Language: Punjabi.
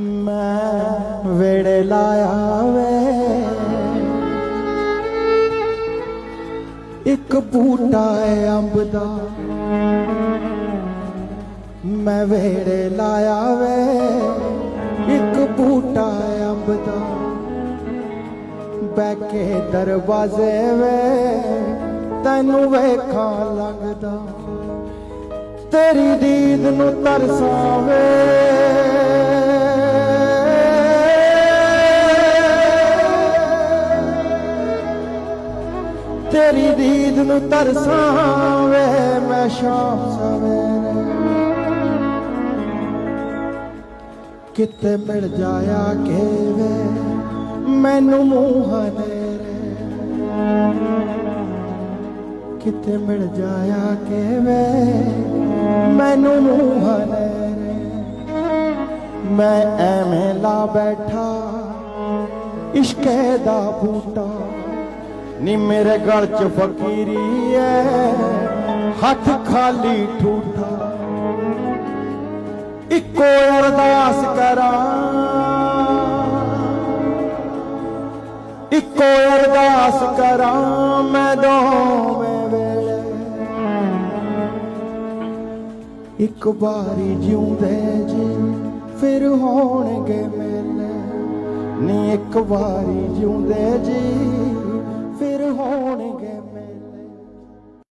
ਮੈਂ ਵੇੜੇ ਲਾਇਆ ਵੇ। ਇੱਕ ਬੂਟਾ ਹੈ ਅੰਬ ਦਾ। ਮੈਂ ਵੇੜੇ ਲਾਇਆ ਵੇ। ਇੱਕ ਬੂਟਾ ਹੈ ਅੰਬ ਦਾ। ਬੈ ਕੇ ਦਰਵਾਜ਼ੇ ਵੇ। ਤੈਨੂੰ ਵੇਖਾਂ ਲੱਗਦਾ। ਤੇਰੀ ਦੀਦ ਨੂੰ ਤਰਸਾਵੇ ਤੇਰੀ ਦੀਦ ਨੂੰ ਤਰਸਾਵੇ, ਮੈਂ ਸ਼ਾਮ ਸਵੇਰੇ। ਕਿਤੇ ਮਿਲ ਜਾਇਆ ਕਿ ਮੈਨੂੰ ਮੂੰਹ ਹਨੇਰੇ ਕਿਤੇ ਮਿਲ ਜਾਇਆ ਕਿ ਮੈਨੂੰ ਮੂੰਹ ਹਨੇਰੇ ਮੈਂ ਐਵੇਂ ਲਾ ਬੈਠਾ, ਇਸ਼ਕੇ ਦਾ ਬੂਟਾ ਨੀ ਮੇਰੇ ਗਲ ਚ ਫਕੀਰੀ ਐ। ਹੱਥ ਖਾਲੀ ਠੂਠਾ। ਇੱਕੋ ਅਰਦਾਸ ਕਰਾਂ। ਇੱਕੋ ਅਰਦਾਸ ਕਰਾਂ ਮੈਂ ਦੋਵੇਂ ਵੇਲੇ। ਇੱਕ ਵਾਰੀ ਜਿਉਂਦੇ ਜੀ ਫਿਰ ਹੋਣਗੇ ਮੇਲੇ। ਨੀ ਇੱਕ ਵਾਰੀ ਜਿਉਂਦੇ ਜੀ morning.